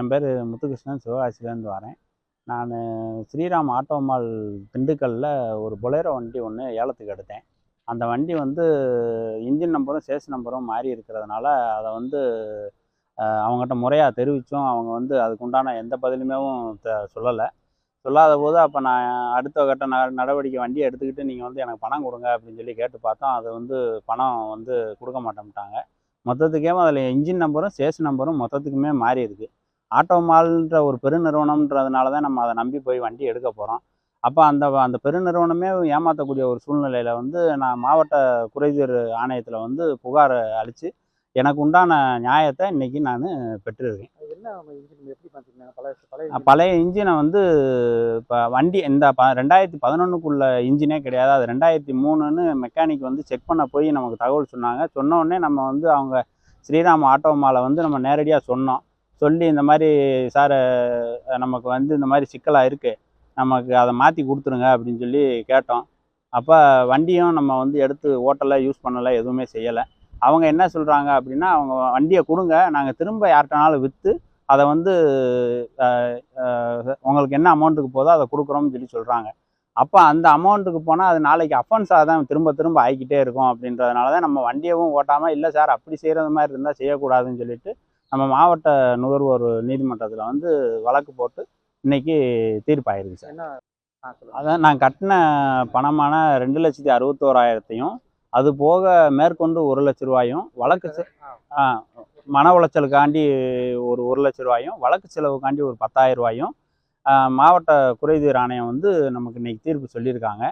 என் பேர் முத்துகிருஷ்ணன் சிவகாசிலேருந்து வரேன். நான் ஸ்ரீராம் ஆட்டோமால் திண்டுக்கல்லில் ஒரு பொலேரோ வண்டி ஒன்று ஏலத்துக்கு எடுத்தேன். அந்த வண்டி வந்து இன்ஜின் நம்பரும் சேஸ் நம்பரும் மாறி இருக்கிறதுனால அதை வந்து அவங்ககிட்ட முறையாக தெரிவித்தும் அவங்க வந்து அதுக்கு உண்டான எந்த பதிலுமேவும் சொல்லலை. சொல்லாத போது அப்போ நான் அடுத்த கட்ட ந நடவடிக்கை வண்டியை எடுத்துக்கிட்டு நீங்கள் வந்து எனக்கு பணம் கொடுங்க அப்படின்னு சொல்லி கேட்டு பார்த்தோம். அது வந்து பணம் வந்து கொடுக்க மாட்டேன்ட்டாங்க. மொத்தத்துக்கே அதில் இன்ஜின் நம்பரும் சேஸ் நம்பரும் மொத்தத்துக்குமே மாறி இருக்குது ஆட்டோமால்ன்ற ஒரு பெருநிறுவனம்ன்றதுனால தான் நம்ம அதை நம்பி போய் வண்டி எடுக்க போகிறோம் அப்போ அந்த அந்த பெருநிறுவனமே ஏமாற்றக்கூடிய ஒரு சூழ்நிலையில் வந்து நான் மாவட்ட குறைதீர் ஆணையத்தில் வந்து புகார் அளித்து எனக்கு உண்டான நியாயத்தை இன்னைக்கு நான் பெற்றிருக்கேன். பழைய இன்ஜினை வந்து இப்போ வண்டி இந்த ப ரெண்டாயிரத்தி பதினொன்றுக்குள்ள இன்ஜினே கிடையாது. அது ரெண்டாயிரத்தி மூணுன்னு மெக்கானிக் வந்து செக் பண்ண போய் நமக்கு தகவல் சொன்னாங்க. சொன்ன உடனே நம்ம வந்து அவங்க ஸ்ரீராம் ஆட்டோமாவில் வந்து நம்ம நேரடியாக சொன்னோம். சொல்லி இந்த மாதிரி சார் நமக்கு வந்து இந்த மாதிரி சிக்கலாக இருக்குது நமக்கு அதை மாற்றி கொடுத்துருங்க அப்படின்னு சொல்லி கேட்டோம். அப்போ வண்டியும் நம்ம வந்து எடுத்து ஓட்டலை யூஸ் பண்ணலை எதுவுமே செய்யலை. அவங்க என்ன சொல்கிறாங்க அப்படின்னா அவங்க வண்டியை கொடுங்க நாங்கள் திரும்ப யார்கிட்டனாலும் விற்று அதை வந்து உங்களுக்கு என்ன அமௌண்ட்டுக்கு போதோ அதை கொடுக்குறோம்னு சொல்லி சொல்கிறாங்க அப்போ அந்த அமௌண்ட்டுக்கு போனால் அது நாளைக்கு அஃபன்ஸாக தான் திரும்ப திரும்ப ஆகிக்கிட்டே இருக்கும் அப்படின்றதுனால தான் நம்ம வண்டியவும் ஓட்டாமல் இல்லை சார் அப்படி செய்கிறது மாதிரி இருந்தால் செய்யக்கூடாதுன்னு சொல்லிட்டு நம்ம மாவட்ட நுகர்வோர் நீதிமன்றத்தில் வந்து வழக்கு போட்டு இன்னைக்கு தீர்ப்பாயிருக்கு சார். அதான் நான் கட்டின பணமான ரெண்டு லட்சத்தி அறுபத்தோராயிரத்தையும் அது போக மேற்கொண்டு ஒரு லட்ச ரூபாயும் வழக்கு மன உளைச்சலுக்காண்டி ஒரு ஒரு லட்ச ரூபாயும் வழக்கு செலவுக்காண்டி ஒரு பத்தாயிரம் ரூபாயும் மாவட்ட குறைதீர் ஆணையம் வந்து நமக்கு இன்னைக்கு தீர்ப்பு சொல்லியிருக்காங்க.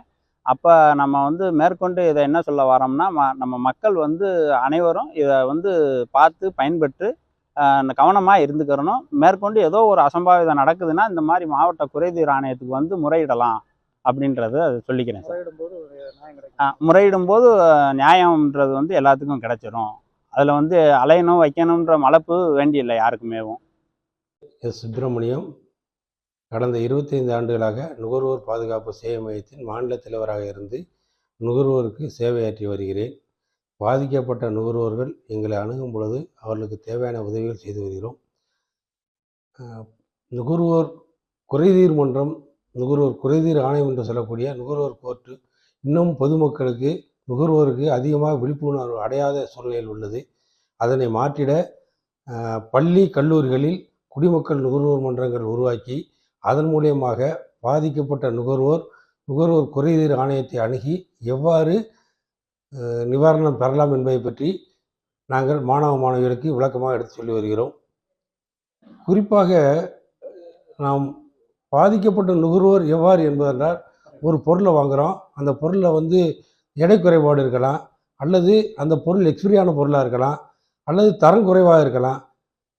அப்போ நம்ம வந்து மேற்கொண்டு இதை என்ன சொல்ல வரோம்னா ம நம்ம மக்கள் வந்து அனைவரும் இதை வந்து பார்த்து பயன்பெற்று கவனமாக இருந்துக்கிறணும். மேற்கொண்டு ஏதோ ஒரு அசம்பாவிதம் நடக்குதுன்னா இந்த மாதிரி மாவட்ட குறைதீர் ஆணையத்துக்கு வந்து முறையிடலாம் அப்படின்றத அது சொல்லிக்கிறேன் சார். முறையிடும் போது நியாயம்ன்றது வந்து எல்லாத்துக்கும் கிடைச்சிரும். அதில் வந்து அலையணும் வைக்கணுன்ற மலப்பு வேண்டியில்லை யாருக்குமேவும். எஸ். சுப்பிரமணியம் கடந்த இருபத்தைந்து ஆண்டுகளாக நுகர்வோர் பாதுகாப்பு சேவை மையத்தின் மாநில தலைவராக இருந்து நுகர்வோருக்கு சேவையாற்றி வருகிறேன். பாதிக்கப்பட்ட நுகர்வோர்கள் எங்களை அணுகும் பொழுது அவர்களுக்கு தேவையான உதவிகள் செய்து வருகிறோம். நுகர்வோர் குறைதீர் மன்றம் நுகர்வோர் குறைதீர் ஆணையம் என்று சொல்லக்கூடிய நுகர்வோர் கோர்ட்டு இன்னும் பொதுமக்களுக்கு நுகர்வோருக்கு அதிகமாக விழிப்புணர்வு அடையாத சூழ்நிலையில் உள்ளது. அதனை மாற்றிட பள்ளி கல்லூரிகளில் குடிமக்கள் நுகர்வோர் மன்றங்கள் உருவாக்கி அதன் மூலியமாக பாதிக்கப்பட்ட நுகர்வோர் நுகர்வோர் குறைதீர் ஆணையத்தை அணுகி எவ்வாறு நிவாரணம் பெறலாம் என்பதை பற்றி நாங்கள் மாணவ மாணவிகளுக்கு விளக்கமாக எடுத்து சொல்லி வருகிறோம். குறிப்பாக நாம் பாதிக்கப்பட்ட நுகர்வோர் எவ்வாறு என்பதென்றால் ஒரு பொருளை வாங்குகிறோம் அந்த பொருளில் வந்து எடை குறைபாடு இருக்கலாம். அல்லது அந்த பொருள் எக்ஸ்பிரியான பொருளாக இருக்கலாம். அல்லது தரம் குறைவாக இருக்கலாம்.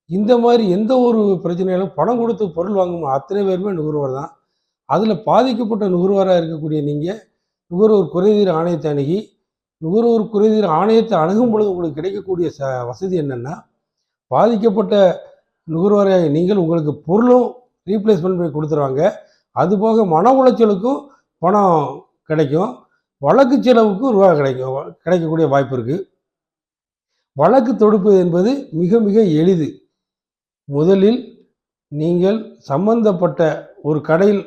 இந்த மாதிரி எந்த ஒரு பிரச்சனையிலும் பணம் கொடுத்து பொருள் வாங்கும் அத்தனை பேருமே நுகர்வோர் தான். அதில் பாதிக்கப்பட்ட நுகர்வோராக இருக்கக்கூடிய நீங்கள் நுகர்வோர் குறைதீர் ஆணையத்தை அணுகி நுகர்வோர் குறைதீர் ஆணையத்தை அணுகும் பொழுது உங்களுக்கு கிடைக்கக்கூடிய ச வசதி என்னென்னா பாதிக்கப்பட்ட நுகர்வோரை நீங்கள் உங்களுக்கு பொருளும் ரீப்ளேஸ்மெண்ட் பண்ணி கொடுத்துருவாங்க. அதுபோக மன உளைச்சலுக்கும் பணம் கிடைக்கும். வழக்கு செலவுக்கும் ரூபா கிடைக்கும். கிடைக்கக்கூடிய வாய்ப்பு இருக்குது வழக்கு தொடுப்பது என்பது மிக மிக எளிது. முதலில் நீங்கள் சம்பந்தப்பட்ட ஒரு கடையில்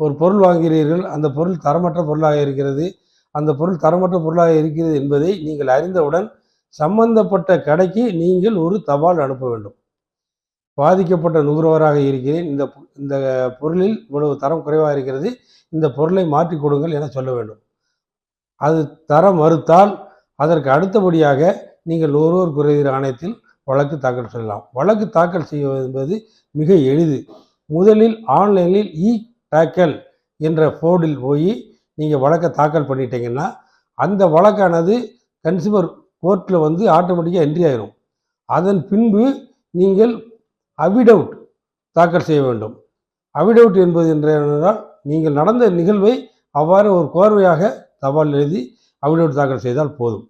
ஒரு பொருள் வாங்குகிறீர்கள். அந்த பொருள் தரமற்ற பொருளாக இருக்கிறது. அந்த பொருள் தரமற்ற பொருளாக இருக்கிறது என்பதை நீங்கள் அறிந்தவுடன் சம்பந்தப்பட்ட கடைக்கு நீங்கள் ஒரு தபால் அனுப்ப வேண்டும். பாதிக்கப்பட்ட நுகர்வோராக இருக்கிறேன். இந்த இந்த பொருளில் இவ்வளவு தரம் குறைவாக இருக்கிறது. இந்த பொருளை மாற்றி கொடுங்கள் என சொல்ல வேண்டும். அது தர மறுத்தால் அதற்கு அடுத்தபடியாக நீங்கள் நுகர்வோர் குறைதீர் ஆணையத்தில் வழக்கு தாக்கல் செய்யலாம். வழக்கு தாக்கல் செய்வது என்பது மிக எளிது. முதலில் ஆன்லைனில் இ டேக்கல் என்ற போர்டில் போய் நீங்கள் வழக்கை தாக்கல் பண்ணிட்டீங்கன்னா அந்த வழக்கானது கன்சியூமர் கோர்ட்டில் வந்து ஆட்டோமேட்டிக்காக என்ட்ரி ஆயிரும். அதன் பின்பு நீங்கள் அவிடவுட் தாக்கல் செய்ய வேண்டும். அவிடவுட் என்பது என்றால் நீங்கள் நடந்த நிகழ்வை அவ்வாறு ஒரு கோர்வையாக தபால் எழுதி அவிடவுட் தாக்கல் செய்தால் போதும்.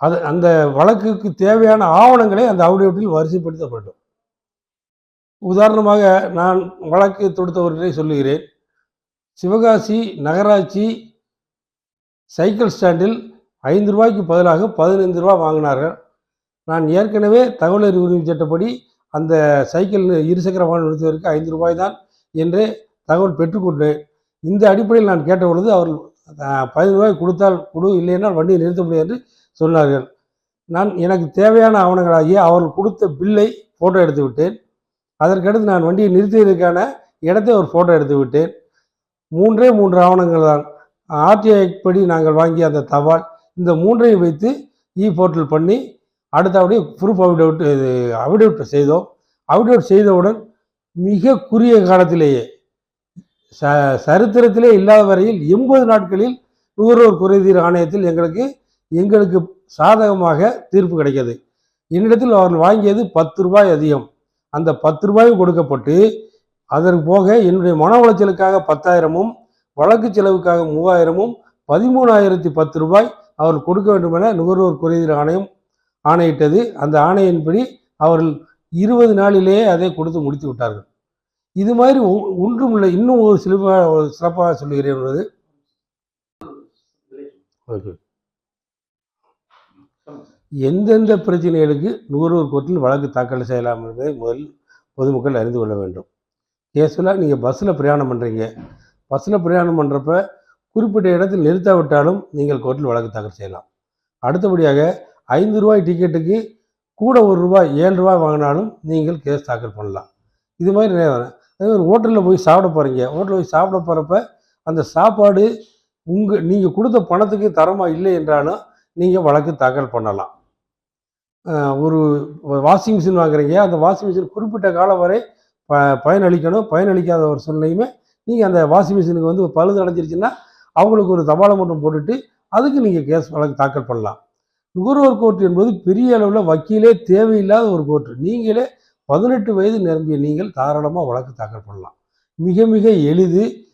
அது அந்த வழக்குக்கு தேவையான ஆவணங்களை அந்த அவிடவுட்டில் வரிசைப்படுத்த வேண்டும் உதாரணமாக நான் வழக்கு தொடுத்தவர்களை சொல்லுகிறேன். சிவகாசி நகராட்சி சைக்கிள் ஸ்டாண்டில் ஐந்து ரூபாய்க்கு பதிலாக பதினைந்து ரூபா வாங்கினார்கள். நான் ஏற்கனவே தகவல் அறிவு உரிமை சட்டப்படி அந்த சைக்கிள் இருசக்கர வாகனம் நிறுத்துவதற்கு ஐந்து ரூபாய் தான் என்று தகவல் பெற்றுக்கொண்டேன் இந்த அடிப்படையில் நான் கேட்ட பொழுது அவர்கள் அஹ், பதினஞ்சு ரூபாய் கொடுத்தால் கொடு இல்லைன்னா வண்டியை நிறுத்த முடியாது என்று சொன்னார்கள். நான் எனக்கு தேவையான ஆவணங்களாகிய அவர்கள் கொடுத்த பில்லை ஃபோட்டோ எடுத்து விட்டேன் அதற்கடுத்து நான் வண்டியை நிறுத்தியதற்கான இடத்தை ஒரு ஃபோட்டோ எடுத்து விட்டேன் மூன்றே மூன்று ஆவணங்கள் தான். ஆர்டிஐ படி நாங்கள் வாங்கிய அந்த தபால் இந்த மூன்றையும் வைத்து இ போர்ட்டல் பண்ணி அடுத்தபடி ப்ரூஃப் அவிடவுட் இது அவிடவுட் செய்தோம். அவிடவுட் செய்தவுடன் மிக குறுகிய காலத்திலேயே ச சரித்திரத்திலே இல்லாத வரையில் எண்பது நாட்களில் நுகர்வோர் குறைதீர் ஆணையத்தில் எங்களுக்கு எங்களுக்கு சாதகமாக தீர்ப்பு கிடைக்கிறது. என்னிடத்தில் அவர்கள் வாங்கியது பத்து ரூபாய் அதிகம். அந்த பத்து ரூபாயும் கொடுக்கப்பட்டு அதற்கு போக என்னுடைய மன உளைச்சலுக்காக பத்தாயிரமும் வழக்கு செலவுக்காக மூவாயிரமும் பதிமூணாயிரத்தி பத்து ரூபாய் அவர் கொடுக்க வேண்டும் என நுகர்வோர் குறைதீர் ஆணையம் ஆணையிட்டது. அந்த ஆணையின்படி அவர்கள் இருபது நாளிலேயே அதை கொடுத்து முடித்து விட்டார்கள். இது மாதிரி ஒன்றும் இல்லை. இன்னும் ஒரு சிறப்பாக ஒரு சிறப்பாக சொல்லுகிறேன் என்பது. எந்தெந்த பிரச்சனைகளுக்கு நுகர்வோர் கோர்ட்டில் வழக்கு தாக்கல் செய்யலாம் என்பதை முதல் பொதுமக்கள் அறிந்து கொள்ள வேண்டும். கேஸில் நீங்கள் பஸ்ஸில் பிரயாணம் பண்ணுறீங்க பஸ்ஸில் பிரயாணம் பண்ணுறப்ப குறிப்பிட்ட இடத்தில் நிறுத்தாவிட்டாலும் நீங்கள் கோர்ட்டில் வழக்கு தாக்கல் செய்யலாம். அடுத்தபடியாக ஐந்து ரூபாய் டிக்கெட்டுக்கு கூட ஒரு ரூபாய் ஏழு ரூபாய் வாங்கினாலும் நீங்கள் கேஸ் தாக்கல் பண்ணலாம். இது மாதிரி நிறைய வரும். அதே மாதிரி ஹோட்டலில் போய் சாப்பிட போகிறீங்க ஹோட்டலில் போய் சாப்பிட போகிறப்ப அந்த சாப்பாடு உங்கள் நீங்கள் கொடுத்த பணத்துக்கு தரமாக இல்லை என்றாலும் நீங்கள் வழக்கு தாக்கல் பண்ணலாம். ஒரு வாஷிங் மிஷின் வாங்குறீங்க. அந்த வாஷிங் மிஷின் குறிப்பிட்ட காலம் வரை ப பயனளிக்கணும். பயனளிக்காத ஒரு சூழ்நிலையுமே நீங்கள் அந்த வாஷிங் மிஷினுக்கு வந்து பழுது அடைஞ்சிருச்சுன்னா அவங்களுக்கு ஒரு தபாலை மட்டும் போட்டுட்டு அதுக்கு நீங்கள் கேஸ் வழக்கு தாக்கல் பண்ணலாம். நுகர்வோர் கோர்ட் என்பது பெரிய அளவில் வக்கீலே தேவையில்லாத ஒரு கோர்ட். நீங்களே பதினெட்டு வயது நிரம்பிய நீங்கள் தாராளமாக வழக்கு தாக்கல் பண்ணலாம். மிக மிக எளிது.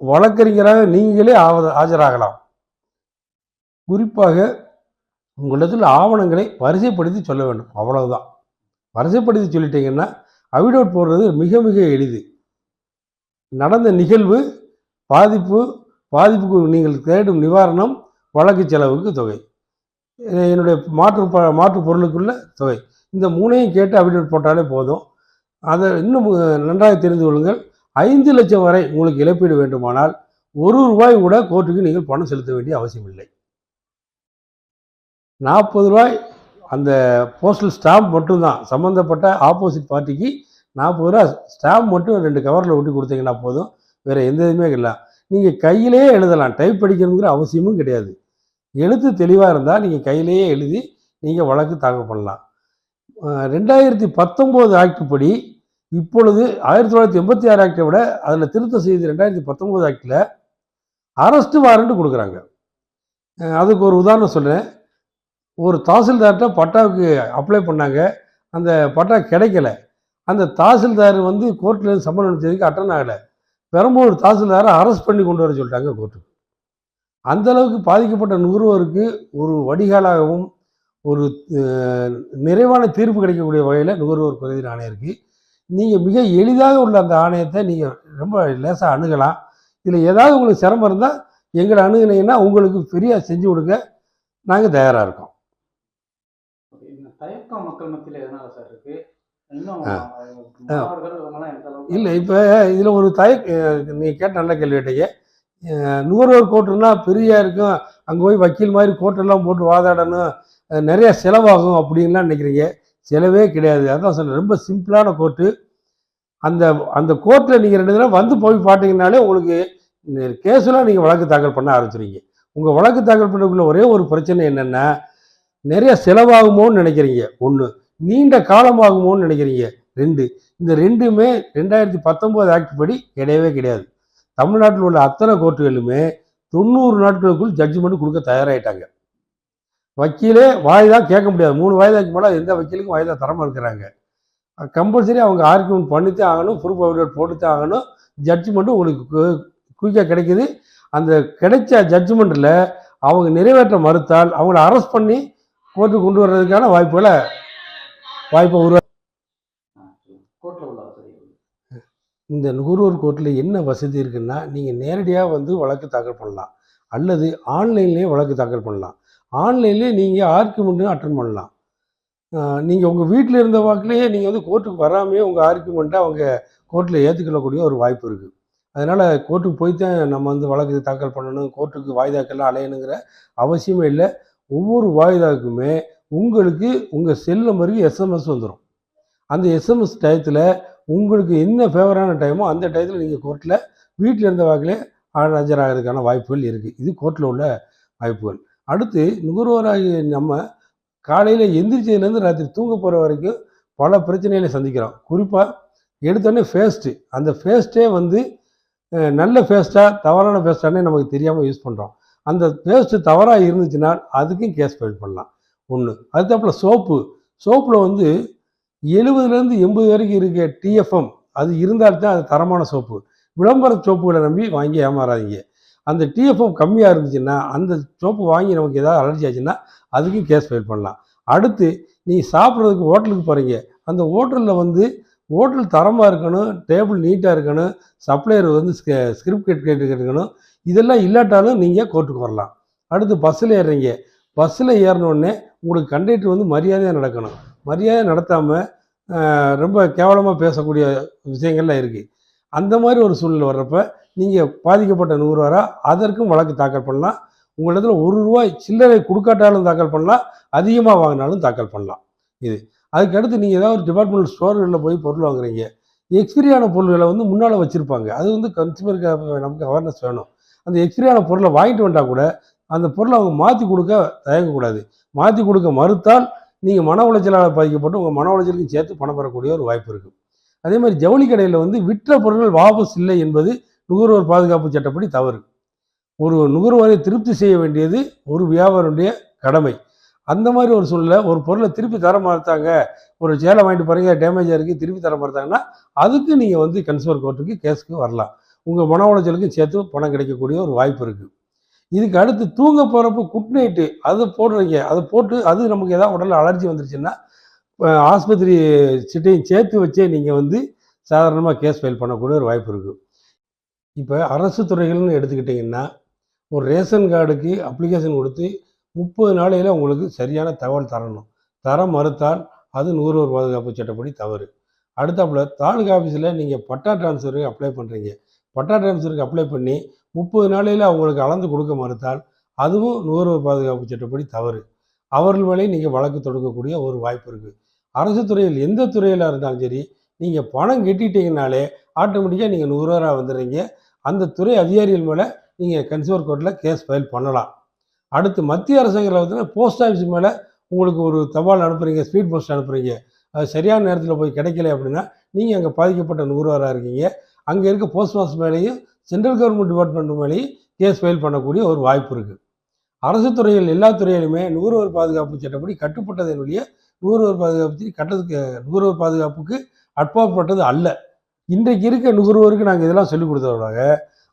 வழக்கறிஞராக நீங்களே ஆவ- ஆஜராகலாம். குறிப்பாக உங்களிடத்தில் ஆவணங்களை வரிசைப்படுத்தி சொல்ல வேண்டும். அவ்வளவுதான். வரிசைப்படுத்தி சொல்லிட்டீங்கன்னா அவிடோட் போடுறது மிக மிக எளிது. நடந்த நிகழ்வு பாதிப்பு பாதிப்புக்கு நீங்கள் தேடும் நிவாரணம் வழக்கு செலவுக்கு தொகை. என்னுடைய மாற்று ப மாற்று பொருளுக்குள்ள தொகை. இந்த மூணையும் கேட்டு அவிடேட் போட்டாலே போதும். அதை இன்னும் நன்றாக தெரிந்து கொள்ளுங்கள். ஐந்து லட்சம் வரை உங்களுக்கு இழப்பீடு வேண்டுமானால் ஒரு ரூபாய் கூட கோர்ட்டுக்கு நீங்கள் பணம் செலுத்த வேண்டிய அவசியம் இல்லை நாற்பது ரூபாய் அந்த போஸ்டல் ஸ்டாம்ப் மட்டும்தான். சம்மந்தப்பட்ட ஆப்போசிட் பார்ட்டிக்கு நாற்பது ரூபா ஸ்டாம்ப் மட்டும் ரெண்டு கவரில் ஒட்டி கொடுத்தீங்கன்னா போதும். வேறு எந்த இதுவுமே இல்லை. நீங்கள் கையிலேயே எழுதலாம். டைப் படிக்கணுங்கிற அவசியமும் கிடையாது. எழுத்து தெளிவாக இருந்தால் நீங்கள் கையிலேயே எழுதி நீங்கள் வழக்கு தாக்கல் பண்ணலாம். ரெண்டாயிரத்தி பத்தொம்போது ஆக்ட் படி இப்பொழுது ஆயிரத்தி தொள்ளாயிரத்தி எண்பத்தி ஆறு ஆக்டை விட அதில் திருத்தம் செய்து ரெண்டாயிரத்தி பத்தொம்போது ஆக்டில் அரெஸ்ட் வாரண்ட்டு கொடுக்குறாங்க. அதுக்கு ஒரு உதாரணம் சொல்கிறேன் ஒரு தாசில்தார்கிட்ட பட்டாவுக்கு அப்ளை பண்ணாங்க. அந்த பட்டா கிடைக்கல. அந்த தாசில்தார் வந்து கோர்ட்டில் சம்மன் அனுப்பிச்சதுக்கு அட்டன் ஆகலை. பெரம்பூர் தாசில்தாரை அரெஸ்ட் பண்ணி கொண்டு வர சொல்லிட்டாங்க கோர்ட்டுக்கு. அந்த அளவுக்கு பாதிக்கப்பட்ட நுகர்வோருக்கு ஒரு வடிகாலாகவும் ஒரு நிறைவான தீர்ப்பு கிடைக்கக்கூடிய வகையில் நுகர்வோர் குறைதீர் ஆணையம் இருக்குது நீங்கள் மிக எளிதாக உள்ள அந்த ஆணையத்தை நீங்கள் ரொம்ப லேசாக அணுகலாம். இதில் ஏதாவது உங்களுக்கு சிரமம் இருந்தால் எங்களை அணுகுனீங்கன்னா உங்களுக்கு ஃப்ரீயாக செஞ்சு கொடுக்க நாங்கள் தயாராக இருக்கோம். தயக்கம் மக்கள் மத்தியில் எதனால் சார் இருக்குது இல்லை இப்போ இதில் ஒரு தய நீங்கள் கேட்ட நல்ல கேள்வி கேட்டீங்க நுகர்வோர் கோர்ட்டுனா பெரிய இருக்கும். அங்கே போய் வக்கீல் மாதிரி கோர்ட்டெல்லாம் போட்டு வாதாடணும். நிறைய செலவாகும் அப்படின்லாம் நினைக்கிறீங்க. செலவே கிடையாது. அதான் சொல்றேன் ரொம்ப சிம்பிளான கோர்ட்டு அந்த அந்த கோர்ட்டில் நீங்கள் ரெண்டு தடவை வந்து போய் பார்த்தீங்கன்னாலே உங்களுக்கு கேஸெலாம் நீங்கள் வழக்கு தாக்கல் பண்ண ஆரம்பிச்சிருங்க உங்கள் வழக்கு தாக்கல் பண்ணக்குள்ள ஒரே ஒரு பிரச்சனை என்னென்னா நிறைய செலவாகுமோன்னு நினைக்கிறீங்க. ஒன்று நீண்ட காலமாகுமோன்னு நினைக்கிறீங்க. ரெண்டு. இந்த ரெண்டுமே ரெண்டாயிரத்தி பத்தொம்போது ஆக்ட் படி கிடையவே கிடையாது. தமிழ்நாட்டில் உள்ள அத்தனை கோர்ட்டுகளுமே தொண்ணூறு நாட்களுக்குள் ஜட்ஜ்மெண்ட் கொடுக்க தயாராகிட்டாங்க வக்கீலே வாய்தா கேட்க முடியாது. மூணு வாய்தாக்கு மேலே எந்த வக்கீலுக்கும் வாய்தா தரமாக இருக்கிறாங்க. கம்பல்சரி அவங்க ஆர்கியூமெண்ட் பண்ணித்தான் ஆகணும். ப்ரூஃப் அவிடேட் போட்டுத்தே ஆகணும். ஜட்ஜ்மெண்ட்டும் உங்களுக்கு குயிக்காக கிடைக்குது. அந்த கிடைச்ச ஜட்ஜ்மெண்ட்டில் அவங்க நிறைவேற்ற மறுத்தால் அவங்கள அரெஸ்ட் பண்ணி கோர்ட்டுக்கு கொண்டு வர்றதுக்கான வாய்ப்புகளை வாய்ப்பை உருவா இந்த நுகர்வோர் கோர்ட்டில் என்ன வசதி இருக்குன்னா நீங்கள் நேரடியாக வந்து வழக்கு தாக்கல் பண்ணலாம். அல்லது ஆன்லைன்லேயே வழக்கு தாக்கல் பண்ணலாம். ஆன்லைன்லேயே நீங்கள் ஆர்குமெண்ட்டும் அட்டன் பண்ணலாம். நீங்கள் உங்கள் வீட்டில் இருந்த வாக்கிலேயே நீங்கள் வந்து கோர்ட்டுக்கு வராமையே உங்கள் ஆர்குமெண்ட்டை அவங்க கோர்ட்டில் ஏற்றுக்கொள்ளக்கூடிய ஒரு வாய்ப்பு இருக்குது அதனால் கோர்ட்டுக்கு போய் தான் நம்ம வந்து வழக்கு தாக்கல் பண்ணணும். கோர்ட்டுக்கு வாய்தாக்கெல்லாம் அலையணுங்கிற அவசியமே இல்லை. ஒவ்வொரு வாய்தாக்குமே உங்களுக்கு உங்கள் செல் நம்பருக்கு எஸ்எம்எஸ் வந்துடும் அந்த எஸ்எம்எஸ் டயத்தில் உங்களுக்கு என்ன ஃபேவரான டைமோ அந்த டயத்தில் நீங்கள் கோர்ட்டில் வீட்டில் இருந்த வாக்கிலே ஆஜராகிறதுக்கான வாய்ப்புகள் இருக்குது இது கோர்ட்டில் உள்ள வாய்ப்புகள். அடுத்து நுகர்வோராகிய நம்ம காலையில் எந்திரிச்சதுலேருந்து ராத்திரி தூங்க போகிற வரைக்கும் பல பிரச்சனைகளை சந்திக்கிறோம். குறிப்பாக எடுத்தோடனே ஃபேஸ்ட்டு அந்த ஃபேஸ்ட்டே வந்து நல்ல ஃபேஸ்ட்டாக தவறான ஃபேஸ்ட்டானே நமக்கு தெரியாமல் யூஸ் பண்ணுறோம் அந்த பேஸ்ட்டு தவறாக இருந்துச்சுன்னா அதுக்கும் கேஸ் ஃபைல் பண்ணலாம். ஒன்று அதுக்கப்புறம் சோப்பு. சோப்பில் வந்து எழுபதுலேருந்து எண்பது வரைக்கும் இருக்க டிஎஃப்எம் அது இருந்தால்தான் அது தரமான சோப்பு. விளம்பர சோப்புகளை நம்பி வாங்கி ஏமாறாதீங்க. அந்த டிஎஃப்எம் கம்மியாக இருந்துச்சுன்னா அந்த சோப்பு வாங்கி நமக்கு ஏதாவது அலர்ஜி ஆச்சுன்னா அதுக்கும் கேஸ் ஃபைல் பண்ணலாம். அடுத்து நீங்கள் சாப்பிட்றதுக்கு ஹோட்டலுக்கு போகிறீங்க அந்த ஹோட்டலில் வந்து ஹோட்டல் தரமாக இருக்கணும் டேபிள் நீட்டாக இருக்கணும் சப்ளையர் வந்து ஸ்கிரிப்ட் கேட்டு இருக்கணும். இதெல்லாம் இல்லாட்டாலும் நீங்கள் கோர்ட்டுக்கு வரலாம். அடுத்து பஸ்ஸில் ஏறுறீங்க. பஸ்ஸில் ஏறினோடனே உங்களுக்கு கண்டக்டர் வந்து மரியாதையாக நடக்கணும். மரியாதை நடத்தாமல் ரொம்ப கேவலமாக பேசக்கூடிய விஷயங்கள்லாம் இருக்குது அந்த மாதிரி ஒரு சூழ்நிலை வர்றப்ப நீங்கள் பாதிக்கப்பட்ட நூறுரூவா அதற்கும் வழக்கு தாக்கல் பண்ணலாம். உங்களிடத்துல ஒரு ரூபாய் சில்லறை கொடுக்காட்டாலும் தாக்கல் பண்ணலாம். அதிகமாக வாங்கினாலும் தாக்கல் பண்ணலாம். இது. அதுக்கடுத்து நீங்கள் ஏதாவது ஒரு டிபார்ட்மெண்ட் ஸ்டோர்களில் போய் பொருள் வாங்குறீங்க. எக்ஸ்பிரியான பொருள்களை வந்து முன்னால் வச்சுருப்பாங்க. அது வந்து கன்சியூமருக்கு நமக்கு அவேர்னஸ் வேணும். அந்த எக்ஸ்பிரியான பொருளை வாங்கிட்டு வந்தால் கூட அந்த பொருளை அவங்க மாற்றி கொடுக்க தயங்கக்கூடாது. மாற்றி கொடுக்க மறுத்தால் நீங்கள் மன உளைச்சலால் பாதிக்கப்பட்டு உங்கள் மன உளைச்சலுக்கும் சேர்த்து பணம் பெறக்கூடிய ஒரு வாய்ப்பு இருக்குது அதே மாதிரி ஜவுளி கடையில் வந்து விற்ற பொருட்கள் வாபஸ் இல்லை என்பது நுகர்வோர் பாதுகாப்பு சட்டப்படி தவறு. ஒரு நுகர்வோரை திருப்தி செய்ய வேண்டியது ஒரு வியாபாரியுடைய கடமை. அந்த மாதிரி ஒரு சூழ்நிலை ஒரு பொருளை திருப்பி தர மறுத்தாங்க ஒரு சேலை வாங்கிட்டு போகிறீங்க டேமேஜாக இருக்குது திருப்பி தர மறுத்தாங்கன்னா அதுக்கு நீங்கள் வந்து கன்சூமர் கோர்ட்டுக்கு கேஸுக்கு வரலாம். உங்கள் மன உளைச்சலுக்கும் சேர்த்து பணம் கிடைக்கக்கூடிய ஒரு வாய்ப்பு இருக்குது இதுக்கு அடுத்து தூங்க போகிறப்ப குட் நைட்டு அதை போடுறீங்க. அதை போட்டு அது நமக்கு ஏதாவது உடலில் அலர்ஜி வந்துருச்சுன்னா ஆஸ்பத்திரி சிட்டையும் சேர்த்து வச்சே நீங்கள் வந்து சாதாரணமாக கேஸ் ஃபைல் பண்ணக்கூடிய ஒரு வாய்ப்பு இருக்குது இப்போ அரசு துறைகள்னு எடுத்துக்கிட்டிங்கன்னா ஒரு ரேஷன் கார்டுக்கு அப்ளிகேஷன் கொடுத்து முப்பது நாளையில் உங்களுக்கு சரியான தகவல் தரணும். தர மறுத்தால் அது நுகர்வோர் பாதுகாப்பு சட்டப்படி தவறு. அடுத்தாப்புல தாலுகா ஆஃபீஸில் நீங்கள் பட்டா டிரான்ஸ்ஃபருக்கு அப்ளை பண்ணுறீங்க பட்டா டிரான்ஸ்ஃபருக்கு அப்ளை பண்ணி முப்பது நாளையில் அவங்களுக்கு அளந்து கொடுக்க மறுத்தால் அதுவும் நுகர்வோர் பாதுகாப்பு சட்டப்படி தவறு. அவர்கள் மேலேயும் நீங்கள் வழக்கு தொடுக்கக்கூடிய ஒரு வாய்ப்பு இருக்குது அரசு துறையில் எந்த துறையில் இருந்தாலும் சரி நீங்கள் பணம் கெட்டிட்டீங்கனாலே ஆட்டோமேட்டிக்காக நீங்கள் நுகர்வோராக வந்துடுறீங்க. அந்த துறை அதிகாரிகள் மேலே நீங்கள் கன்சியூமர் கோர்ட்டில் கேஸ் ஃபைல் பண்ணலாம். அடுத்து மத்திய அரசாங்கத்தில் பார்த்தீங்கன்னா போஸ்ட் ஆஃபீஸ் மேலே உங்களுக்கு ஒரு தபால் அனுப்புகிறீங்க ஸ்பீட் போஸ்ட் அனுப்புகிறீங்க அது சரியான நேரத்தில் போய் கிடைக்கல அப்படின்னா நீங்கள் அங்கே பாதிக்கப்பட்ட நுகர்வோராக இருக்கீங்க. அங்கே இருக்க போஸ்ட் மாஸ்டர் மேலேயும் சென்ட்ரல் கவர்மெண்ட் டிபார்ட்மெண்ட் வழி கேஸ் ஃபைல் பண்ணக்கூடிய ஒரு வாய்ப்பு இருக்குது அரசு துறையில் எல்லா துறையிலுமே நுகர்வோர் பாதுகாப்பு சட்டப்படி கட்டுப்பட்டதன் வழியே நுகர்வோர் பாதுகாப்பு கட்டத்துக்கு நுகர்வோர் பாதுகாப்புக்கு அட்பாற்பட்டது அல்ல. இன்றைக்கு இருக்க நுகர்வோருக்கு நாங்கள் இதெல்லாம் சொல்லிக் கொடுத்தவர்களாக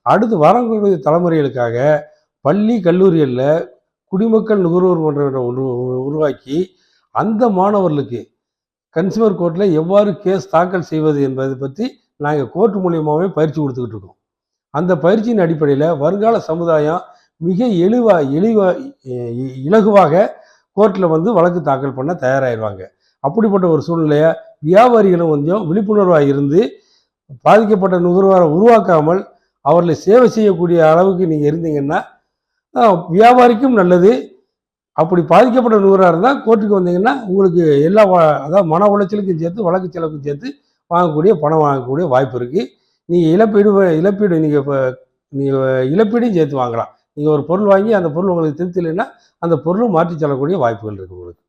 அடுத்து வரக்கூடிய தலைமுறைகளுக்காக பள்ளி கல்லூரிகளில் குடிமக்கள் நுகர்வோர் மன்றம் உரு உருவாக்கி அந்த மாணவர்களுக்கு கன்சியூமர் கோர்ட்டில் எவ்வாறு கேஸ் தாக்கல் செய்வது என்பதை பற்றி நாங்கள் கோர்ட் மூலியமாகவே பயிற்சி கொடுத்துக்கிட்டு இருக்கோம். அந்த பயிற்சியின் அடிப்படையில் வருங்கால சமுதாயம் மிக எளிவா எளிவா இ- இலகுவாக கோர்ட்டில் வந்து வழக்கு தாக்கல் பண்ண தயாராகிடுவாங்க அப்படிப்பட்ட ஒரு சூழ்நிலையை வியாபாரிகளும் கொஞ்சம் விழிப்புணர்வாக இருந்து பாதிக்கப்பட்ட நுகர்வோரை உருவாக்காமல் அவர்களை சேவை செய்யக்கூடிய அளவுக்கு நீங்கள் இருந்தீங்கன்னா வியாபாரிக்கும் நல்லது. அப்படி பாதிக்கப்பட்ட நுகராக இருந்தால் கோர்ட்டுக்கு வந்தீங்கன்னா உங்களுக்கு எல்லா வ- அதாவது மன உளைச்சலுக்கும் சேர்த்து வழக்கு செலவுக்கும் சேர்த்து வாங்கக்கூடிய பணம் வாங்கக்கூடிய வாய்ப்பு இருக்குது நீங்கள் இழப்பீடு வ- இழப்பீடு நீங்கள் இப்போ நீங்கள் இழப்பீடையும் சேர்த்து வாங்கலாம். நீங்கள் ஒரு பொருள் வாங்கி அந்த பொருள் உங்களுக்கு திருப்தி இல்லைன்னா அந்த பொருளும் மாற்றி செல்லக்கூடிய வாய்ப்புகள் இருக்குது உங்களுக்கு.